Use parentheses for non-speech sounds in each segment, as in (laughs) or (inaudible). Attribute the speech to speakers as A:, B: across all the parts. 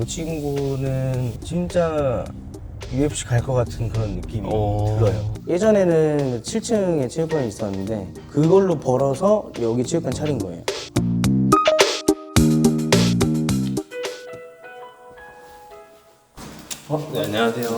A: 이 친구는 진짜 UFC 갈 것 같은 그런 느낌이
B: 오.
A: 들어요. 예전에는 7층에 체육관이 있었는데 그걸로 벌어서 여기 체육관 차린 거예요.
B: 네, 안녕하세요.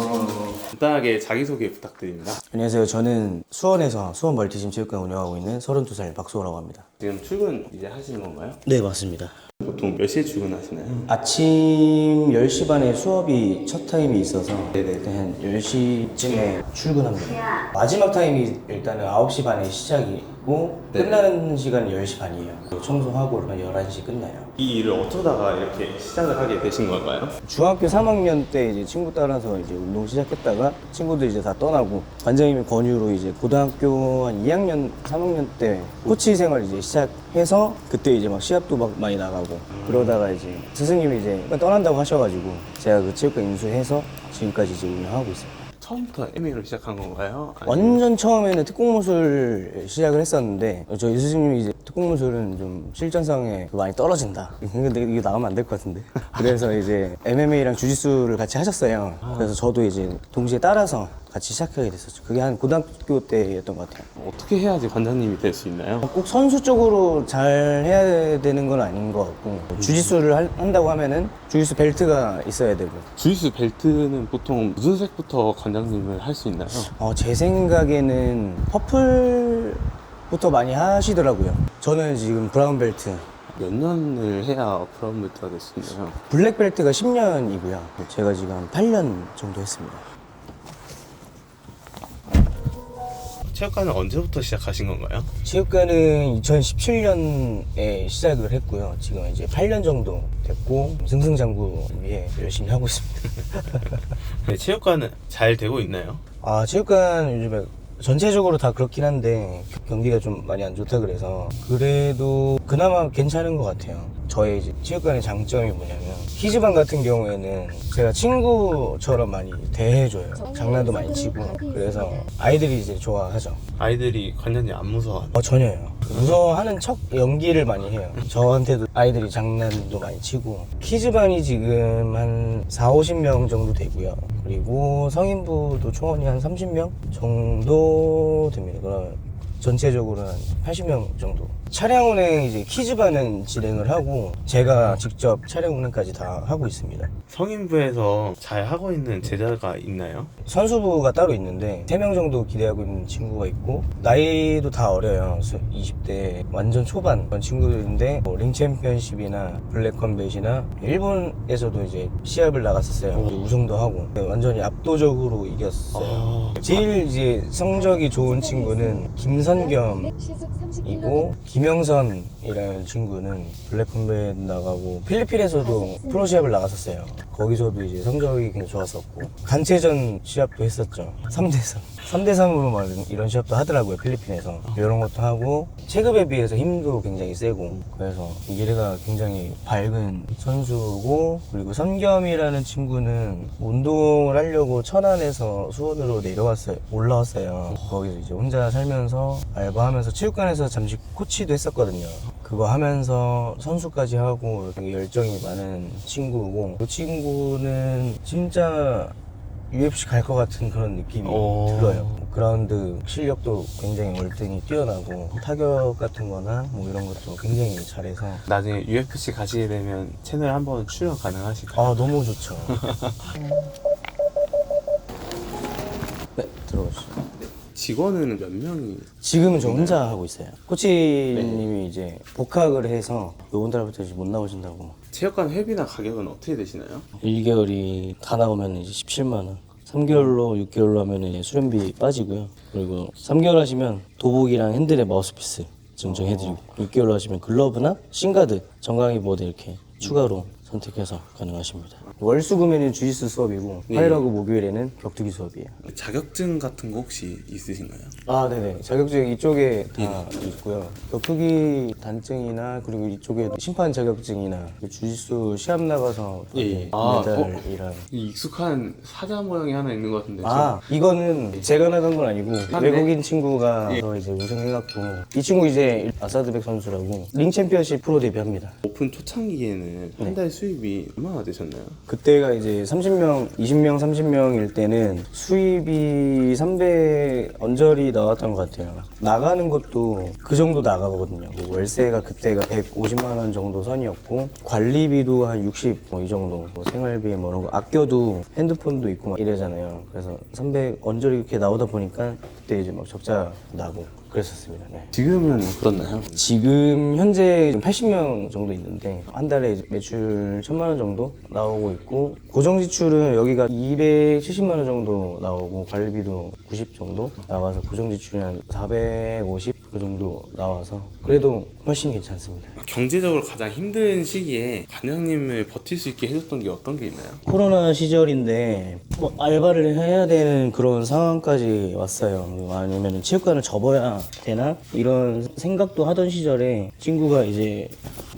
B: 간단하게 자기소개 부탁드립니다.
A: 안녕하세요. 저는 수원에서 수원 멀티짐 체육관 운영하고 있는 32살 박수호라고 합니다.
B: 지금 출근 이제 하시는 건가요?
A: 네, 맞습니다.
B: 보통 몇 시에 출근하시나요?
A: 아침 10시 반에 수업이 첫 타임이 있어서 네네 한 10시쯤에 출근합니다. 마지막 타임이 일단은 9시 반에 시작이 고 끝나는 시간은 10시 반이에요. 청소하고 그러면 11시 끝나요.
B: 이 일을 어쩌다가 이렇게 시작을 하게 되신 건가요?
A: 중학교 3학년 때 이제 친구 따라서 이제 운동 시작했다가 친구들 이제 다 떠나고 관장님의 권유로 이제 고등학교 한 2학년, 3학년 때 코치 생활 이제 시작해서 그때 이제 막 시합도 막 많이 나가고 그러다가 이제 스승님이 이제 떠난다고 하셔가지고 제가 그 체육관 인수해서 지금까지 이제 운영하고 있어요.
B: 처음부터 MA로 시작한 건가요? 아니면-
A: 완전 처음에는 특공무술 시작을 했었는데 저희 스승님이 이제 특공무술은 좀 실전상에 많이 떨어진다. (laughs) 근데 이게 나가면 안 될 것 같은데. 그래서 이제 MMA랑 주짓수를 같이 하셨어요. 그래서 저도 이제 동시에 따라서 같이 시작하게 됐었죠. 그게 한 고등학교 때였던 것 같아요.
B: 어떻게 해야지 관장님이 될 수 있나요?
A: 꼭 선수 쪽으로 잘 해야 되는 건 아닌 것 같고 주짓수를 할- 한다고 하면은 주짓수 벨트가 있어야 되고
B: 주짓수 벨트는 보통 무슨 색부터 관장님을 할 수 있나요?
A: 어, 제 생각에는 퍼플부터 많이 하시더라고요. 저는 지금 브라운 벨트,
B: 몇 년을 해야 브라운 벨트가 될 수 있나요?
A: 블랙 벨트가 10년이고요. 제가 지금 한 8년 정도 했습니다.
B: 체육관은 언제부터 시작하신 건가요?
A: 체육관은 2017년에 시작을 했고요. 지금 이제 8년 정도 됐고 승승장구 위해 열심히 하고 있습니다. (laughs)
B: 네, 체육관은 잘 되고 있나요?
A: 아 체육관 요즘에 전체적으로 다 그렇긴 한데 경기가 좀 많이 안 좋다 그래서 그래도 그나마 괜찮은 것 같아요. 저의 이제 체육관의 장점이 뭐냐면 키즈반 같은 경우에는 제가 친구처럼 많이 대해줘요. 장난도 많이 치고 그래서 아이들이 이제 좋아하죠.
B: 아이들이 관장님 안 무서워.
A: 어 전혀요. 무서워하는 척 연기를 많이 해요. 저한테도 아이들이 장난도 많이 치고 키즈반이 지금 한 4, 50명 정도 되고요. 그리고 성인부도 총원이 한 30명 정도 됩니다. 그럼 전체적으로 한 80명 정도. 차량 운행 이제 키즈 반은 진행을 하고 제가 직접 차량 운행까지 다 하고 있습니다.
B: 성인부에서 잘 하고 있는 제자가 있나요?
A: 선수부가 따로 있는데 3명 정도 기대하고 있는 친구가 있고 나이도 다 어려요. 20대 완전 초반 그런 친구들인데 뭐 링 챔피언십이나 블랙 컴뱃이나 일본에서도 이제 시합을 나갔었어요. 우승도 하고 네, 완전히 압도적으로 이겼어요.
B: 아,
A: 제일 이제 성적이 좋은 친구는 김선겸이고 김 영선이라는 친구는 블랙 컴뱃 나가고 필리핀에서도 프로 시합을 나갔었어요. 거기서도 이제 성적이 굉장히 좋았었고 단체전 시합도 했었죠. 3대3. 3대3으로 막 이런 시합도 하더라고요. 필리핀에서. 이런 것도 하고 체급에 비해서 힘도 굉장히 세고 그래서 얘가 굉장히 밝은 선수고 그리고 선겸이라는 친구는 운동을 하려고 천안에서 수원으로 내려왔어요. 올라왔어요. 거기서 이제 혼자 살면서 알바하면서 체육관에서 잠시 코치도 했었거든요. 그거 하면서 선수까지 하고 되게 열정이 많은 친구고 그 친구는 진짜 UFC 갈 것 같은 그런 느낌이
B: 오.
A: 들어요. 그라운드 실력도 굉장히 월등히 뛰어나고 타격 같은 거나 뭐 이런 것도 굉장히 잘해서
B: 나중에 UFC 가시게 되면 채널 한번 출연 가능하실까요?
A: 아 너무 좋죠. (laughs) 네 들어오시죠.
B: 직원은 몇 명이?
A: 지금은 저 혼자 하고 있어요. 코치님이 이제 복학을 해서 이번 달부터 이제 못 나오신다고.
B: 체육관 회비나 가격은 어떻게 되시나요?
A: 1개월이 다 나오면 이제 17만 원. 3개월로 6개월로 하면 이제 수련비 빠지고요. 그리고 3개월 하시면 도복이랑 핸들의 마우스피스 증정해드리고 6개월로 하시면 글러브나 싱가드 정강이 보드 이렇게 추가로 선택해서 가능하십니다. 월수금에는 주짓수 수업이고 화요일하고 목요일에는 격투기 수업이에요.
B: 자격증 같은 거 혹시 있으신가요?
A: 아, 네네. 자격증 이쪽에 다 있고요. 격투기 단증이나 그리고 이쪽에 심판 자격증이나 주짓수 시합 나가서
B: 예. 아,
A: 메달이랑.
B: 이 익숙한 사자 모양이 하나 있는 것 같은데
A: 아, 이거는 제가 나간 건 아니고
B: 아, 네.
A: 외국인 친구가 저 이제 우승해갖고 이 친구 이제 아사드백 선수라고 링 챔피언십 프로 데뷔합니다.
B: 저 오픈 초창기에는 한 달 수입이 얼마나 되셨나요?
A: 그때가 이제 30명, 20명, 30명일 때는 수입이 300 언저리 나왔던 것 같아요. 나가는 것도 그 정도 나가거든요. 뭐 월세가 그때가 150만 원 정도 선이었고 관리비도 한 60 뭐 이 정도. 뭐 생활비 뭐 이런 거 아껴도 핸드폰도 있고 막 이래잖아요. 그래서 300 언저리 이렇게 나오다 보니까 그때 이제 막 적자 나고 그랬었습니다. 네.
B: 지금은 어떻나요?
A: 지금 현재 80명 정도 있는데 한 달에 이제 매출 1000만 원 정도 나오고 있고 고정 지출은 여기가 270만 원 정도 나오고 관리비도 90 정도 나와서 고정 지출이 한 450 그 정도 나와서 그래도 훨씬 괜찮습니다.
B: 경제적으로 가장 힘든 시기에 관장님을 버틸 수 있게 해줬던 게 어떤 게 있나요?
A: 코로나 시절인데 뭐 알바를 해야 되는 그런 상황까지 왔어요. 아니면 체육관을 접어야 되나 이런 생각도 하던 시절에 친구가 이제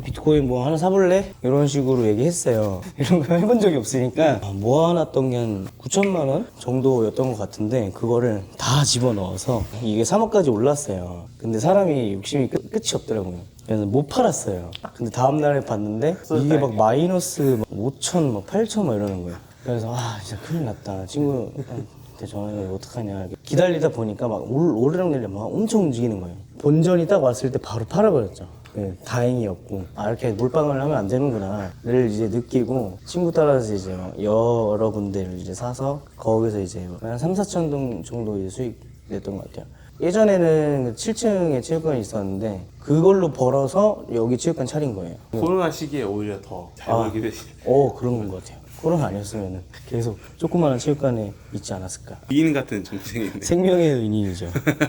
A: 비트코인 뭐 하나 사볼래? 이런 식으로 얘기했어요. (laughs) 이런 거 해본 적이 없으니까 모아놨던 게 한 9천만 원 정도였던 것 같은데 그거를 다 집어넣어서 이게 3억까지 올랐어요. 근데 사람이 욕심이 끝, 끝이 없더라고요. 그래서 못 팔았어요. 근데 다음날에 봤는데 이게 막 마이너스 5천, 막 8천 막 이러는 거예요. 그래서 아 진짜 큰일 났다. 친구한테 전화해 어떡하냐. 기다리다 보니까 막 올- 오르락내리락 막 엄청 움직이는 거예요. 본전이 딱 왔을 때 바로 팔아버렸죠. 네, 다행이었고 아 이렇게 몰빵을 하면 안 되는구나를 이제 느끼고 친구 따라서 이제 막 여러 군데를 이제 사서 거기서 이제 한 3, 4천 동 정도 이제 수익 냈던 것 같아요. 예전에는 7층에 체육관이 있었는데 그걸로 벌어서 여기 체육관 차린 거예요.
B: 코로나 시기에 오히려 더잘
A: 아.
B: 벌게 되시
A: 어 그런 것 같아요. 코로나 아니었으면 계속 조그마한 체육관에 있지 않았을까.
B: 미인 같은 전생인데
A: 생명의 은인이죠.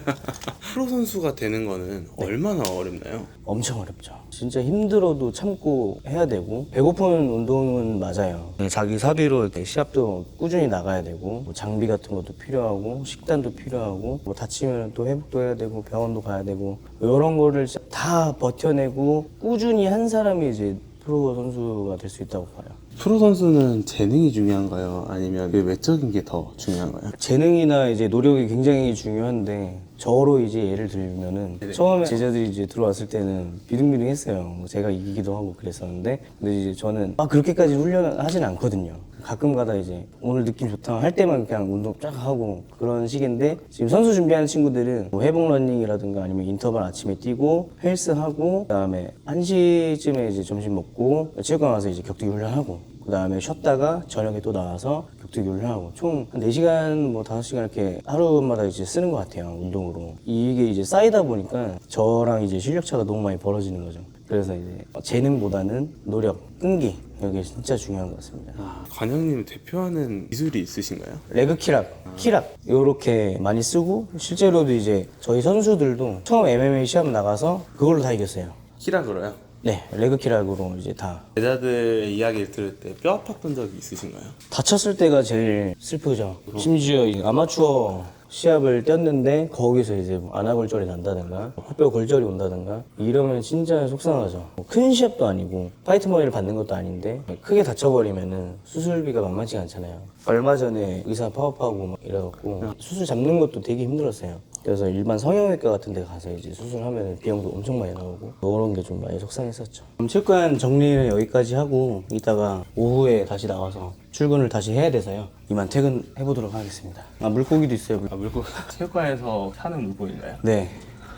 A: (laughs)
B: 프로 선수가 되는 거는
A: 네.
B: 얼마나 어렵나요?
A: 엄청 어렵죠. 진짜 힘들어도 참고 해야 되고 배고픈 운동은 맞아요. 자기 사비로 이렇게 시합도 꾸준히 나가야 되고 뭐 장비 같은 것도 필요하고 식단도 필요하고 뭐 다치면 또 회복도 해야 되고 병원도 가야 되고 이런 거를 진짜 다 버텨내고 꾸준히 한 사람이 이제 프로 선수가 될 수 있다고 봐요.
B: 프로 선수는 재능이 중요한가요? 아니면 그 외적인 게 더 중요한가요?
A: 재능이나 이제 노력이 굉장히 중요한데 저로 이제 예를 들면은 처음에 제자들이 이제 들어왔을 때는 비등비등했어요. 뭐 제가 이기기도 하고 그랬었는데 근데 이제 저는 막 그렇게까지 훈련을 하진 않거든요. 가끔가다 이제 오늘 느낌 좋다 할 때만 그냥 운동 쫙 하고 그런 식인데 지금 선수 준비하는 친구들은 뭐 회복 러닝이라든가 아니면 인터벌 아침에 뛰고 헬스 하고 그다음에 1시쯤에 이제 점심 먹고 체육관 가서 이제 격투기 훈련하고 그 다음에 쉬었다가 저녁에 또 나와서 격투기 훈련하고 총 한 4시간 뭐 5시간 이렇게 하루마다 이제 쓰는 것 같아요 운동으로. 이게 이제 쌓이다 보니까 저랑 이제 실력 차가 너무 많이 벌어지는 거죠 그래서 이제 재능보다는 노력, 끈기 이게 진짜 중요한 것 같습니다
B: 아, 관장님 대표하는 기술이 있으신가요?
A: 레그 키락, 키락 요렇게 많이 쓰고 실제로도 이제 저희 선수들도 처음 MMA 시합 나가서 그걸로 다 이겼어요
B: 키락으로요?
A: 네 레그 키락으로 이제 다
B: 제자들 이야기를 들을 때 뼈 아팠던 적이 있으신가요?
A: 다쳤을 때가 제일 슬프죠. 심지어 이 아마추어 시합을 뛰었는데 거기서 이제 뭐 안아골절이 난다든가 화뼈 골절이 온다든가 이러면 진짜 속상하죠. 뭐큰 시합도 아니고 파이트 머니를 받는 것도 아닌데 크게 다쳐버리면은 수술비가 만만치가 않잖아요. 얼마 전에 의사 파업하고 막 이래갖고 수술 잡는 것도 되게 힘들었어요. 그래서 일반 성형외과 같은 데 가서 이제 수술하면 비용도 엄청 많이 나오고 그런 게 좀 많이 속상했었죠. 그럼 체육관 정리는 여기까지 하고 이따가 오후에 다시 나와서 출근을 다시 해야 돼서요. 이만 퇴근해 보도록 하겠습니다. 아 물고기도 있어요. 물-
B: 아, 물고 (laughs) 체육관에서 사는 물고인가요?
A: 네.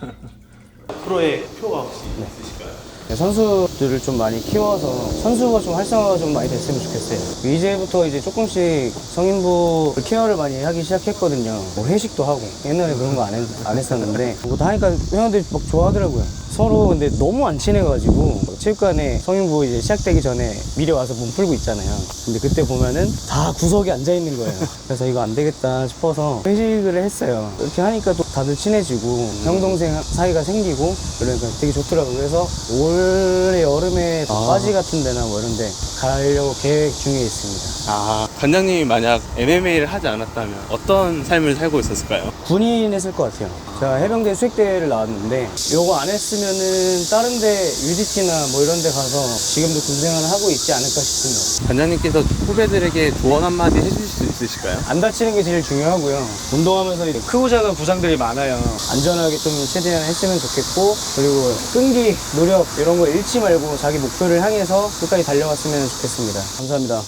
A: (laughs)
B: 프로의 표가 혹시 있으실까요?
A: 네, 선수들을 좀 많이 키워서 선수가 좀 활성화가 좀 많이 됐으면 좋겠어요. 이제부터 이제 조금씩 성인부 케어를 많이 하기 시작했거든요. 뭐 회식도 하고 옛날에 그런 거 안 안 했었는데 다 하니까 회원들이 막 좋아하더라고요. 서로 근데 너무 안 친해가지고 체육관에 성인부 이제 시작되기 전에 미리 와서 몸 풀고 있잖아요. 근데 그때 보면은 다 구석에 앉아 있는 거예요. 그래서 이거 안 되겠다 싶어서 회식을 했어요. 이렇게 하니까 또 다들 친해지고 형 동생 사이가 생기고 그러니까 되게 좋더라고요. 그래서 올해 여름에 바지 같은 데나 뭐 이런 데 가려고 계획 중에 있습니다.
B: 아, 관장님이 만약 MMA를 하지 않았다면 어떤 삶을 살고 있었을까요?
A: 군인 했을 것 같아요. 제가 해병대 수색대를 나왔는데 요거 안 했으면 다치면은 다른 데 UDT나 뭐 이런 데 가서 지금도 군 생활을 하고 있지 않을까 싶습니다.
B: 관장님께서 후배들에게 조언 한마디 해주실 수 있으실까요?
A: 안 다치는 게 제일 중요하고요. 운동하면서 이제 크고 작은 부상들이 많아요. 안전하게 좀 최대한 했으면 좋겠고, 그리고 끈기, 노력 이런 거 잃지 말고 자기 목표를 향해서 끝까지 달려갔으면 좋겠습니다. 감사합니다.